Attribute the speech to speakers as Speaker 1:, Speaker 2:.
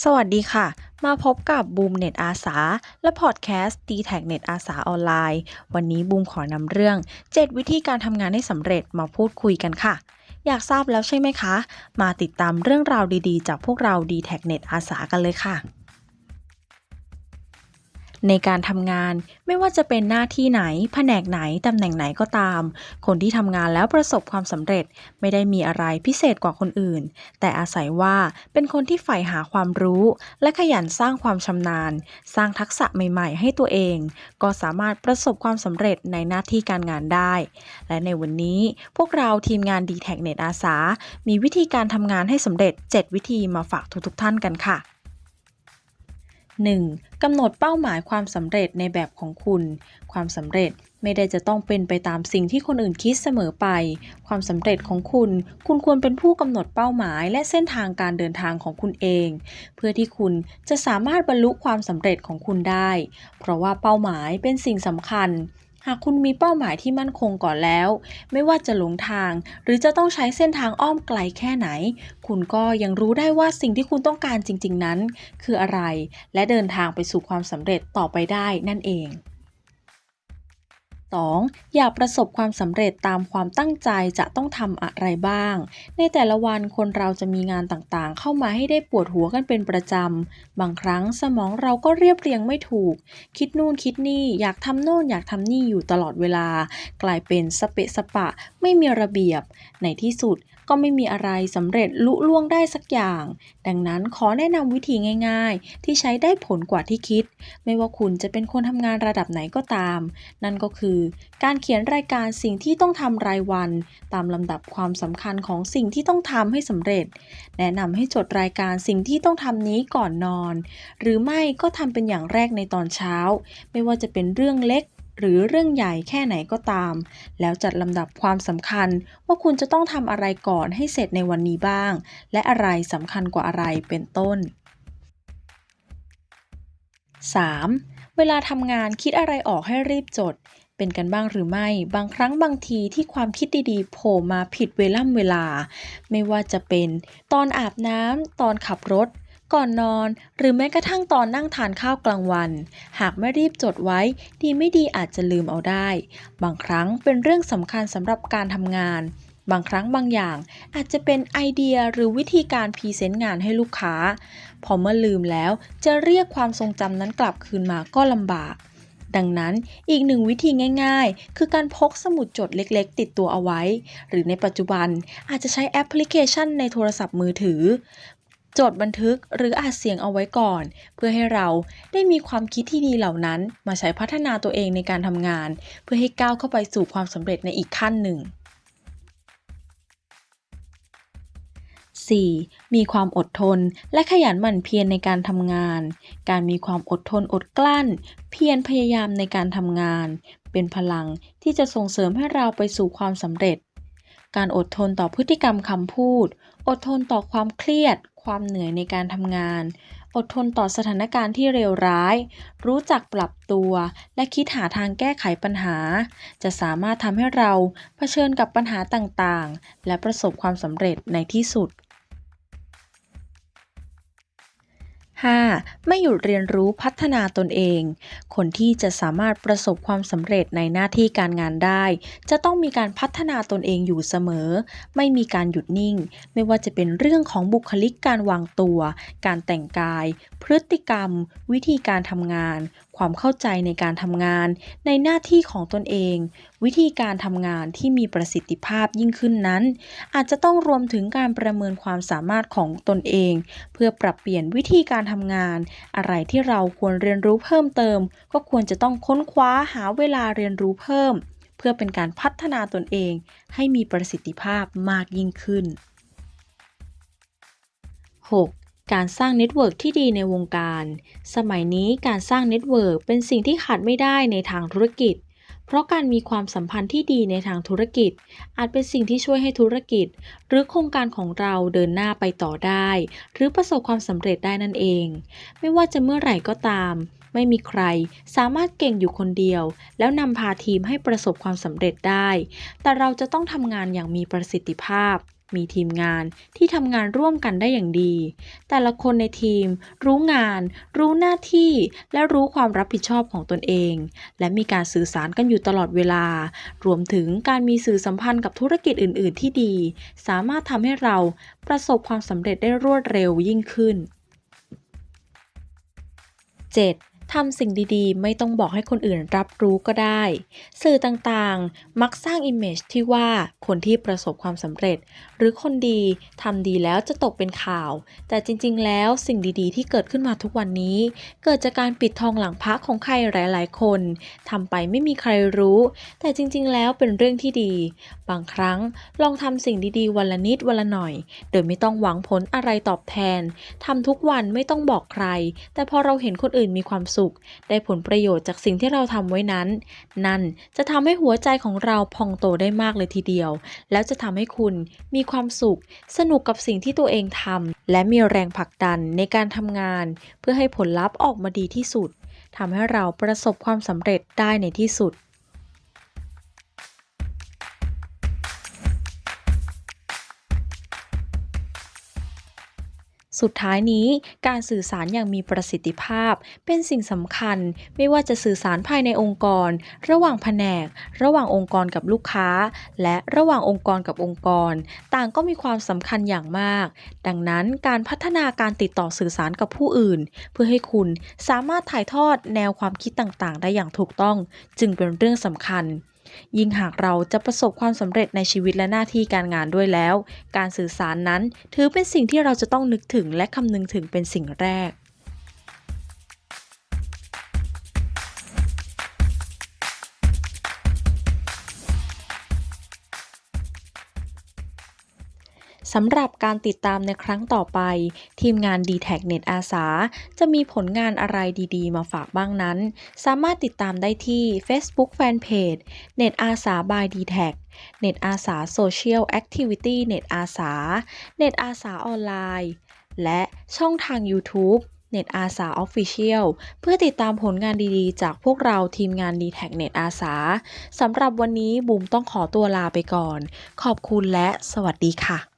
Speaker 1: สวัสดีค่ะ มาพบกับบูมเน็ตอาสา และพอดแคสต์ d t แท็เน็ตอาสาออนไลน์ วันนี้บูมขอนำเรื่อง 7 วิธีการทำงานให้สำเร็จมาพูดคุยกันค่ะ อยากทราบแล้วใช่ไหมคะ มาติดตามเรื่องราวดีๆ จากพวกเรา d t แท็เน็ตอาสากันเลยค่ะ ในการทำงานไม่ว่าจะเป็นหน้าที่ไหน แผนกไหน ตำแหน่งไหนก็ตาม คนที่ทำงานแล้วประสบความสำเร็จ ไม่ได้มีอะไรพิเศษกว่าคนอื่น แต่อาศัยว่าเป็นคนที่ใฝ่หาความรู้ และขยันสร้างความชำนาญ สร้างทักษะใหม่ ๆ ให้ตัวเอง ก็สามารถประสบความสำเร็จในหน้าที่การงานได้ และในวันนี้พวกเราทีมงาน d t แทเน็ตอาสา มีวิธีการทำงานให้สำเร็จ 7 วิธีมาฝากทุกๆท่านกันค่ะ 1. กำหนดเป้าหมายความสำเร็จในแบบของคุณ ความสำเร็จไม่ได้จะต้องเป็นไปตามสิ่งที่คนอื่นคิดเสมอไป ความสำเร็จของคุณ คุณควรเป็นผู้กำหนดเป้าหมายและเส้นทางการเดินทางของคุณเอง เพื่อที่คุณจะสามารถบรรลุความสำเร็จของคุณได้ เพราะว่าเป้าหมายเป็นสิ่งสำคัญ หากคุณมีเป้าหมายที่มั่นคงก่อนแล้ว ไม่ว่าจะหลงทาง หรือจะต้องใช้เส้นทางอ้อมไกลแค่ไหน คุณก็ยังรู้ได้ว่าสิ่งที่คุณต้องการจริง ๆ นั้น คืออะไร และเดินทางไปสู่ความสำเร็จต่อไปได้นั่นเอง 2. อยากประสบความสำเร็จตามความตั้งใจจะต้องทำอะไรบ้าง ในแต่ละวันคนเราจะมีงานต่างๆ เข้ามาให้ได้ปวดหัวกันเป็นประจำ บางครั้งสมองเราก็เรียบเรียงไม่ถูก คิดนู่นคิดนี่อยากทำโน่นอยากทำนี่อยู่ตลอดเวลา กลายเป็นสเปะสปะ ไม่มีระเบียบ ในที่สุด ก็ไม่มีอะไรสำเร็จลุล่วงได้สักอย่าง ดังนั้นขอแนะนำวิธีง่าย ๆ ที่ใช้ได้ผลกว่าที่คิด ไม่ว่าคุณจะเป็นคนทำงานระดับไหนก็ตาม นั่นก็คือ การเขียนรายการสิ่งที่ต้องทำรายวัน ตามลำดับความสำคัญของสิ่งที่ต้องทำให้สำเร็จ แนะนำให้จดรายการสิ่งที่ต้องทำนี้ก่อนนอน หรือไม่ก็ทำเป็นอย่างแรกในตอนเช้า ไม่ว่าจะเป็นเรื่องเล็ก หรือเรื่องใหญ่แค่ไหนก็ตาม แล้วจัดลำดับความสำคัญว่าคุณจะต้องทำอะไรก่อนให้เสร็จในวันนี้บ้าง และอะไรสำคัญกว่าอะไรเป็นต้น 3. เวลาทำงานคิดอะไรออกให้รีบจด เป็นกันบ้างหรือไม่ บางครั้งบางทีที่ความคิดดีๆโผล่มาผิดเวล่ำเวลา ไม่ว่าจะเป็น ตอนอาบน้ำตอนขับรถ ก่อนนอน หรือแม้กระทั่งตอนนั่งทานข้าวกลางวัน หากไม่รีบจดไว้ ดีไม่ดีอาจจะลืมเอาได้ บางครั้งเป็นเรื่องสำคัญสำหรับการทำงาน บางครั้งบางอย่างอาจจะเป็นไอเดียหรือวิธีการพรีเซนต์งานให้ลูกค้า พอเมื่อลืมแล้วจะเรียกความทรงจำนั้นกลับคืนมาก็ลำบากดังนั้นอีกหนึ่งวิธีง่ายๆ คือการพกสมุดจดเล็กๆ ติดตัวเอาไว้ หรือในปัจจุบันอาจจะใช้แอปพลิเคชันในโทรศัพท์มือถือ จดบันทึกหรืออัดเสียงเอาไว้ก่อน เพื่อให้เราได้มีความคิดที่ดีเหล่านั้น มาใช้พัฒนาตัวเองในการทำงาน เพื่อให้ก้าวเข้าไปสู่ความสำเร็จในอีกขั้นหนึ่ง 4. มีความอดทนและขยันหมั่นเพียรในการทำงาน การมีความอดทนอดกลั้น เพียรพยายามในการทำงาน เป็นพลังที่จะส่งเสริมให้เราไปสู่ความสำเร็จ การอดทนต่อพฤติกรรมคำพูด อดทนต่อความเครียด ความเหนื่อยในการทำงาน อดทนต่อสถานการณ์ที่เลวร้าย รู้จักปรับตัว และคิดหาทางแก้ไขปัญหา จะสามารถทำให้เราเผชิญกับปัญหาต่างๆ และประสบความสำเร็จในที่สุด 5. ไม่หยุดเรียนรู้พัฒนาตนเอง คนที่จะสามารถประสบความสำเร็จในหน้าที่การงานได้ จะต้องมีการพัฒนาตนเองอยู่เสมอ ไม่มีการหยุดนิ่ง ไม่ว่าจะเป็นเรื่องของบุคลิกการวางตัว การแต่งกาย พฤติกรรม วิธีการทำงาน ความเข้าใจในการทำงาน ในหน้าที่ของตนเอง วิธีการทำงานที่มีประสิทธิภาพยิ่งขึ้นนั้น อาจจะต้องรวมถึงการประเมินความสามารถของตนเอง เพื่อปรับเปลี่ยนวิธีการทำงาน อะไรที่เราควรเรียนรู้เพิ่มเติม ก็ควรจะต้องค้นคว้าหาเวลาเรียนรู้เพิ่ม เพื่อเป็นการพัฒนาตนเอง ให้มีประสิทธิภาพมากยิ่งขึ้น 6. การสร้างเน็ตเวิร์กที่ดีในวงการ สมัยนี้การสร้างเน็ตเวิร์กเป็นสิ่งที่ขาดไม่ได้ในทางธุรกิจ เพราะการมีความสัมพันธ์ที่ดีในทางธุรกิจ อาจเป็นสิ่งที่ช่วยให้ธุรกิจ หรือโครงการของเราเดินหน้าไปต่อได้ หรือประสบความสำเร็จได้นั่นเอง ไม่ว่าจะเมื่อไหร่ก็ตาม ไม่มีใครสามารถเก่งอยู่คนเดียว แล้วนำพาทีมให้ประสบความสำเร็จได้ แต่เราจะต้องทำงานอย่างมีประสิทธิภาพ มีทีมงานที่ทำงานร่วมกันได้อย่างดี แต่ละคนในทีม รู้งาน รู้หน้าที่ และรู้ความรับผิดชอบของตนเอง และมีการสื่อสารกันอยู่ตลอดเวลา รวมถึงการมีสื่อสัมพันธ์กับธุรกิจอื่น ๆ ที่ดี สามารถทำให้เราประสบความสำเร็จได้รวดเร็วยิ่งขึ้น 7. ทำสิ่งดีๆ ไม่ต้องบอกให้คนอื่นรับรู้ก็ได้ สื่อต่างๆ มักสร้างอิมเมจที่ว่าคนที่ประสบความสำเร็จ หรือคนดีทำดีแล้วจะตกเป็นข่าว แต่จริงๆ แล้วสิ่งดีๆ ที่เกิดขึ้นมาทุกวันนี้ เกิดจากการปิดทองหลังพระของใครหลาย ๆ คนทำไปไม่มีใครรู้ แต่จริง ๆ แล้วเป็นเรื่องที่ดี บางครั้งลองทำสิ่งดีๆ วันละนิดวันละหน่อย โดยไม่ต้องหวังผลอะไรตอบแทนทำทุกวันไม่ต้องบอกใคร แต่พอเราเห็นคนอื่นมีความสุขได้ผลประโยชน์จากสิ่งที่เราทำไว้นั้น นั่นจะทำให้หัวใจของเราพองโตได้มากเลยทีเดียว แล้วจะทำให้คุณมีความสุข สนุกกับสิ่งที่ตัวเองทำและมีแรงผลักดันในการทำงาน เพื่อให้ผลลัพธ์ออกมาดีที่สุดทำให้เราประสบความสำเร็จได้ในที่สุด สุดท้ายนี้การสื่อสารอย่างมีประสิทธิภาพ เป็นสิ่งสำคัญไม่ว่าจะสื่อสารภายในองค์กร ระหว่างแผนก ระหว่างองค์กรกับลูกค้า และระหว่างองค์กรกับองค์กร ต่างก็มีความสำคัญอย่างมาก ดังนั้นการพัฒนาการติดต่อสื่อสารกับผู้อื่น เพื่อให้คุณสามารถถ่ายทอดแนวความคิดต่างๆ ได้อย่างถูกต้อง จึงเป็นเรื่องสำคัญ ยิ่งหากเราจะประสบความสำเร็จในชีวิตและหน้าที่การงานด้วยแล้ว การสื่อสารนั้นถือเป็นสิ่งที่เราจะต้องนึกถึงและคำนึงถึงเป็นสิ่งแรก สำหรับการติดตามในครั้งต่อไป ทีมงาน d t แท Net อาสา จะมีผลงานอะไรดีๆ มาฝากบ้างนั้น สามารถติดตามได้ที่ Facebook Fanpage Net อาสา by d t แท Net อาสา Social Activity Net อาสา Net อาสาออนไลน์ และช่องทาง YouTube เน็ตอาสา Official เพื่อติดตามผลงานดีๆ จากพวกเราทีมงาน d t แท Net อาสาสำหรับวันนี้บูมต้องขอตัวลาไปก่อน ขอบคุณและสวัสดีค่ะ